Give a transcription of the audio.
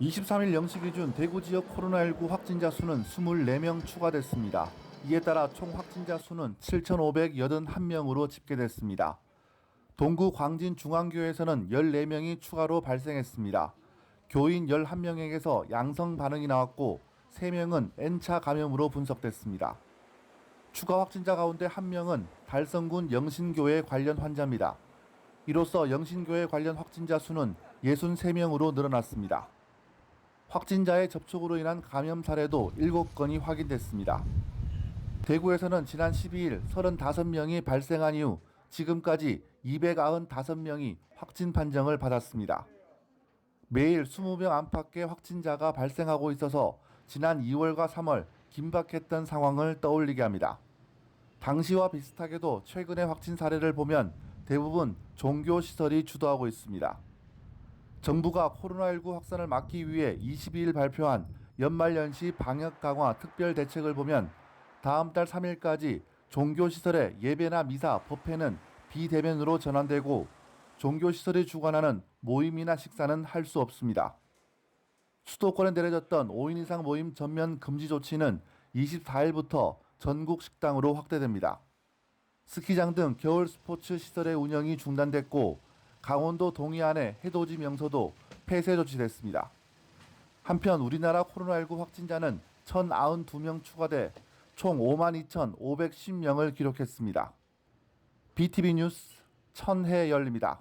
23일 0시 기준 대구 지역 코로나19 확진자 수는 24명 추가됐습니다. 이에 따라 총 확진자 수는 7,581명으로 집계됐습니다. 동구 광진 중앙교회에서는 14명이 추가로 발생했습니다. 교인 11명에게서 양성 반응이 나왔고 3명은 N차 감염으로 분석됐습니다. 추가 확진자 가운데 1명은 달성군 영신교회 관련 환자입니다. 이로써 영신교회 관련 확진자 수는 63명으로 늘어났습니다. 확진자의 접촉으로 인한 감염 사례도 7건이 확인됐습니다. 대구에서는 지난 12일 35명이 발생한 이후 지금까지 295명이 확진 판정을 받았습니다. 매일 20명 안팎의 확진자가 발생하고 있어서 지난 2월과 3월 긴박했던 상황을 떠올리게 합니다. 당시와 비슷하게도 최근의 확진 사례를 보면 대부분 종교 시설이 주도하고 있습니다. 정부가 코로나19 확산을 막기 위해 22일 발표한 연말연시 방역 강화 특별 대책을 보면 다음 달 3일까지 종교시설의 예배나 미사, 법회는 비대면으로 전환되고 종교시설이 주관하는 모임이나 식사는 할 수 없습니다. 수도권에 내려졌던 5인 이상 모임 전면 금지 조치는 24일부터 전국 식당으로 확대됩니다. 스키장 등 겨울 스포츠 시설의 운영이 중단됐고 강원도 동해안의 해돋이 명소도 폐쇄 조치됐습니다. 한편 우리나라 코로나19 확진자는 1,092명 추가돼 총 52,510명을 기록했습니다. BTV 뉴스 천혜열입니다.